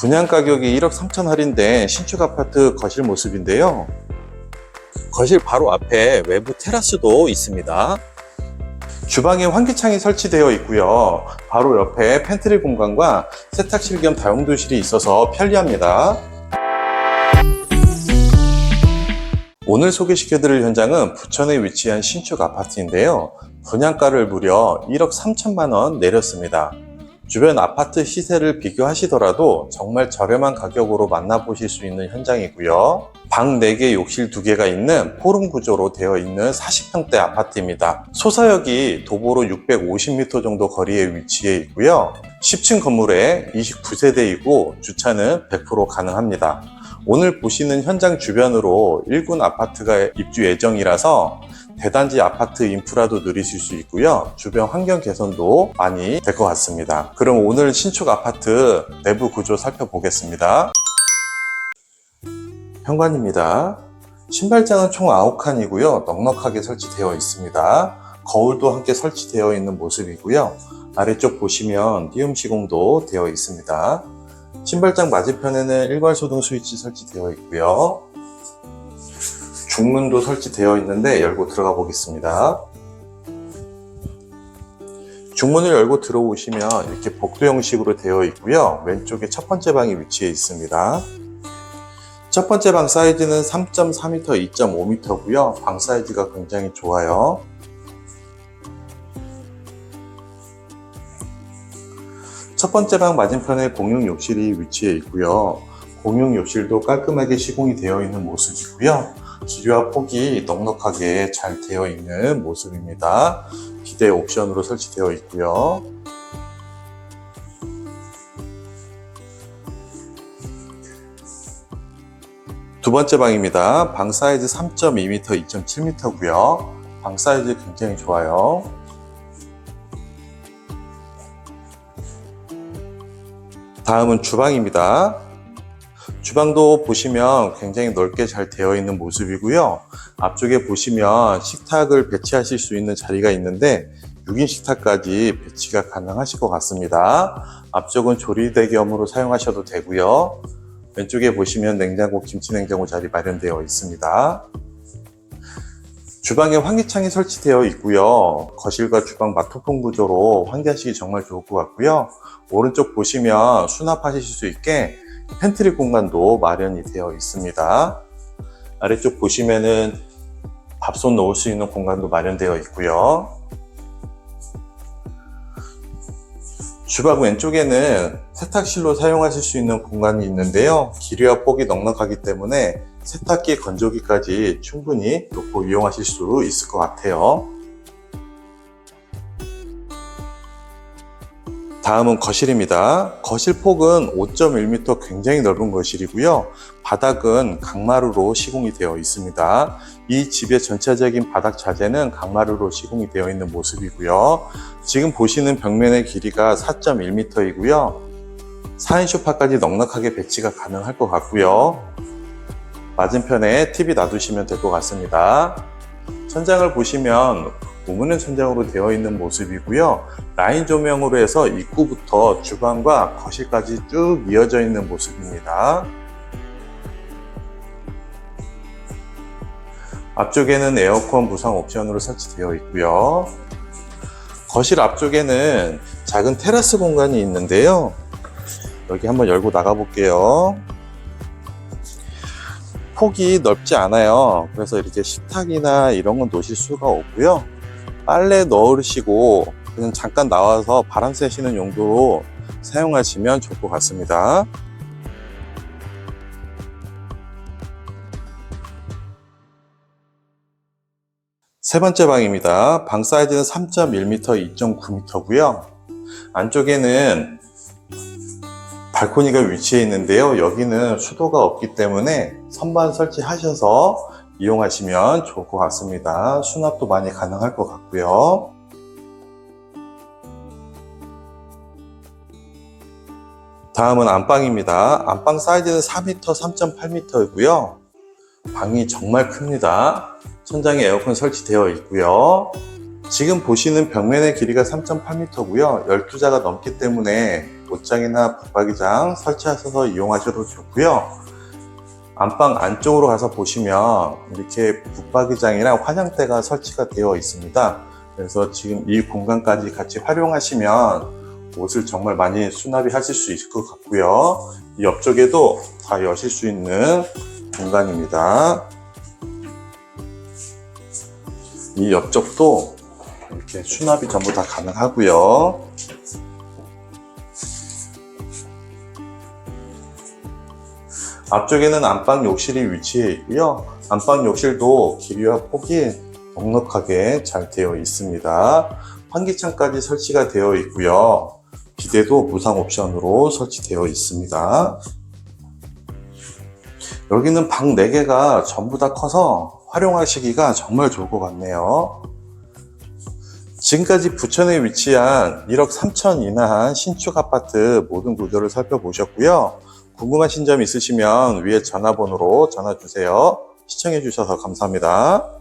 분양 가격이 1억 3천 할인된 신축 아파트 거실 모습인데요. 거실 바로 앞에 외부 테라스도 있습니다. 주방에 환기창이 설치되어 있고요. 바로 옆에 팬트리 공간과 세탁실 겸 다용도실이 있어서 편리합니다. 오늘 소개시켜드릴 현장은 부천에 위치한 신축 아파트인데요. 분양가를 무려 1억 3천만 원 내렸습니다. 주변 아파트 시세를 비교하시더라도 정말 저렴한 가격으로 만나보실 수 있는 현장이고요. 방 4개, 욕실 2개가 있는 포름 구조로 되어 있는 40평대 아파트입니다. 소사역이 도보로 650m 정도 거리에 위치해 있고요. 10층 건물에 29세대이고 주차는 100% 가능합니다. 오늘 보시는 현장 주변으로 1군 아파트가 입주 예정이라서 대단지 아파트 인프라도 누리실 수 있고요. 주변 환경 개선도 많이 될 것 같습니다. 그럼 오늘 신축 아파트 내부 구조 살펴보겠습니다. 현관입니다. 신발장은 총 9칸이고요. 넉넉하게 설치되어 있습니다. 거울도 함께 설치되어 있는 모습이고요. 아래쪽 보시면 띄움 시공도 되어 있습니다. 신발장 맞은편에는 일괄 소등 스위치 설치되어 있고요. 중문도 설치되어 있는데 열고 들어가 보겠습니다. 중문을 열고 들어오시면 이렇게 복도 형식으로 되어 있고요. 왼쪽에 첫 번째 방이 위치해 있습니다. 첫 번째 방 사이즈는 3.4m, 2.5m고요. 방 사이즈가 굉장히 좋아요. 첫 번째 방 맞은편에 공용 욕실이 위치해 있고요. 공용 욕실도 깔끔하게 시공이 되어 있는 모습이고요. 기류와 폭이 넉넉하게 잘 되어 있는 모습입니다. 비대 옵션으로 설치되어 있고요. 두 번째 방입니다. 방 사이즈 3.2m, 2.7m고요. 방 사이즈 굉장히 좋아요. 다음은 주방입니다. 주방도 보시면 굉장히 넓게 잘 되어 있는 모습이고요. 앞쪽에 보시면 식탁을 배치하실 수 있는 자리가 있는데 6인 식탁까지 배치가 가능하실 것 같습니다. 앞쪽은 조리대 겸으로 사용하셔도 되고요. 왼쪽에 보시면 냉장고, 김치 냉장고 자리 마련되어 있습니다. 주방에 환기창이 설치되어 있고요. 거실과 주방 마토풍 구조로 환기하시기 정말 좋을 것 같고요. 오른쪽 보시면 수납하실 수 있게 팬트리 공간도 마련이 되어 있습니다. 아래쪽 보시면은 밥솥 넣을 수 있는 공간도 마련되어 있고요. 주방 왼쪽에는 세탁실로 사용하실 수 있는 공간이 있는데요. 길이와 폭이 넉넉하기 때문에 세탁기, 건조기까지 충분히 놓고 이용하실 수 있을 것 같아요. 다음은 거실입니다. 거실 폭은 5.1m 굉장히 넓은 거실이고요. 바닥은 강마루로 시공이 되어 있습니다. 이 집의 전체적인 바닥 자재는 강마루로 시공이 되어 있는 모습이고요. 지금 보시는 벽면의 길이가 4.1m이고요. 4인 소파까지 넉넉하게 배치가 가능할 것 같고요. 맞은편에 TV 놔두시면 될 것 같습니다. 천장을 보시면 우문의 천장으로 되어 있는 모습이고요. 라인 조명으로 해서 입구부터 주방과 거실까지 쭉 이어져 있는 모습입니다. 앞쪽에는 에어컨 무상 옵션으로 설치되어 있고요. 거실 앞쪽에는 작은 테라스 공간이 있는데요. 여기 한번 열고 나가 볼게요. 폭이 넓지 않아요. 그래서 이렇게 식탁이나 이런 건 놓으실 수가 없고요. 빨래 넣으시고 그냥 잠깐 나와서 바람 쐬시는 용도로 사용하시면 좋을 것 같습니다. 세 번째 방입니다. 방 사이즈는 3.1m, 2.9m고요. 안쪽에는 발코니가 위치해 있는데요. 여기는 수도가 없기 때문에 선반 설치하셔서 이용하시면 좋을 것 같습니다. 수납도 많이 가능할 것 같고요. 다음은 안방입니다. 안방 사이즈는 4m, 3.8m이고요. 방이 정말 큽니다. 천장에 에어컨 설치되어 있고요. 지금 보시는 벽면의 길이가 3.8m고요. 12자가 넘기 때문에 옷장이나 붙박이장 설치하셔서 이용하셔도 좋고요. 안방 안쪽으로 가서 보시면 이렇게 붙박이장이랑 화장대가 설치가 되어 있습니다. 그래서 지금 이 공간까지 같이 활용하시면 옷을 정말 많이 수납이 하실 수 있을 것 같고요. 이 옆쪽에도 다 여실 수 있는 공간입니다. 이 옆쪽도 이렇게 수납이 전부 다 가능하고요. 앞쪽에는 안방 욕실이 위치해 있고요. 안방 욕실도 길이와 폭이 넉넉하게 잘 되어 있습니다. 환기창까지 설치가 되어 있고요. 비대도 무상 옵션으로 설치되어 있습니다. 여기는 방 4개가 전부 다 커서 활용하시기가 정말 좋을 것 같네요. 지금까지 부천에 위치한 1억 3천 이하한 신축 아파트 모든 구조를 살펴보셨고요. 궁금하신 점 있으시면 위에 전화번호로 전화 주세요. 시청해 주셔서 감사합니다.